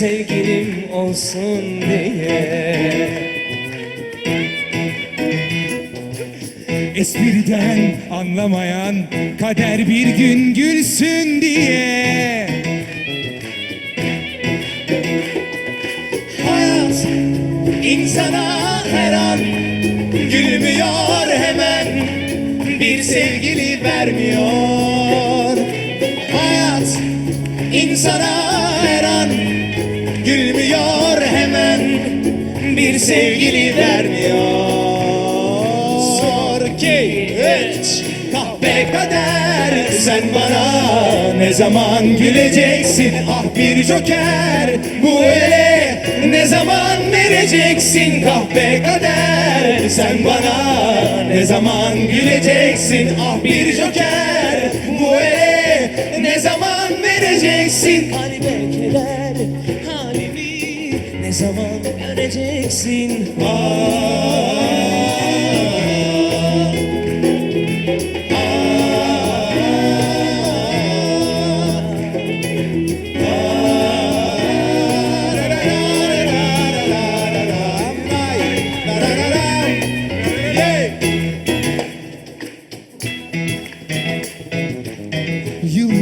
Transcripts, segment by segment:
sevgilim olsun diye. Espriden anlamayan kader bir gün gülsün diye. Hayat insana her an gülmüyor hemen bir sevgili vermiyor insana her an. Gülmüyor hemen bir sevgili vermiyor. Üç kahpe kader sen bana ne zaman güleceksin? Ah bir joker bu ele ne zaman vereceksin? Kahpe kader sen bana ne zaman güleceksin? Ah bir joker zaman vereceksin? Kalbe keder halimi ne zaman göreceksin? Ah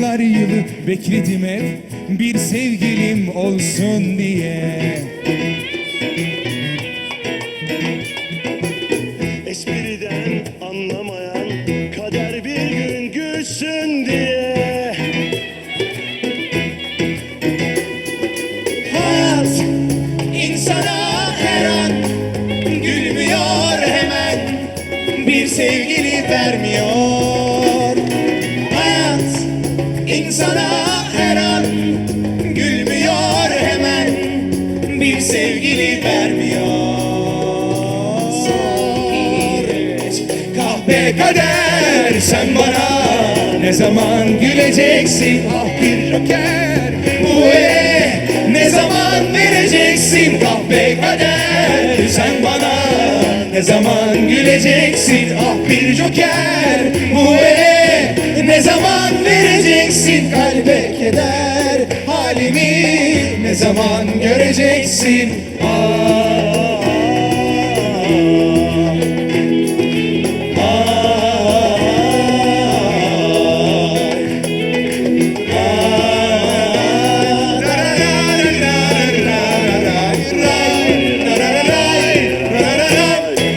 Yıllar yılı bekledim hep bir sevgilim olsun diye. Espriden anlamayan kader bir gün gülsün diye. Hayat insana her an gülmüyor hemen. Bir sevgili vermiyor. İnsana her an gülmüyor hemen. Bir sevgili vermiyor. Kahpe kader sen bana ne zaman güleceksin? Ah bir joker. Bu ele ne zaman vereceksin? Kahpe kader sen bana ne zaman güleceksin? Ah bir joker. Bu ele ne zaman vereceksin kalbe keder? Halimi ne zaman göreceksin? Ah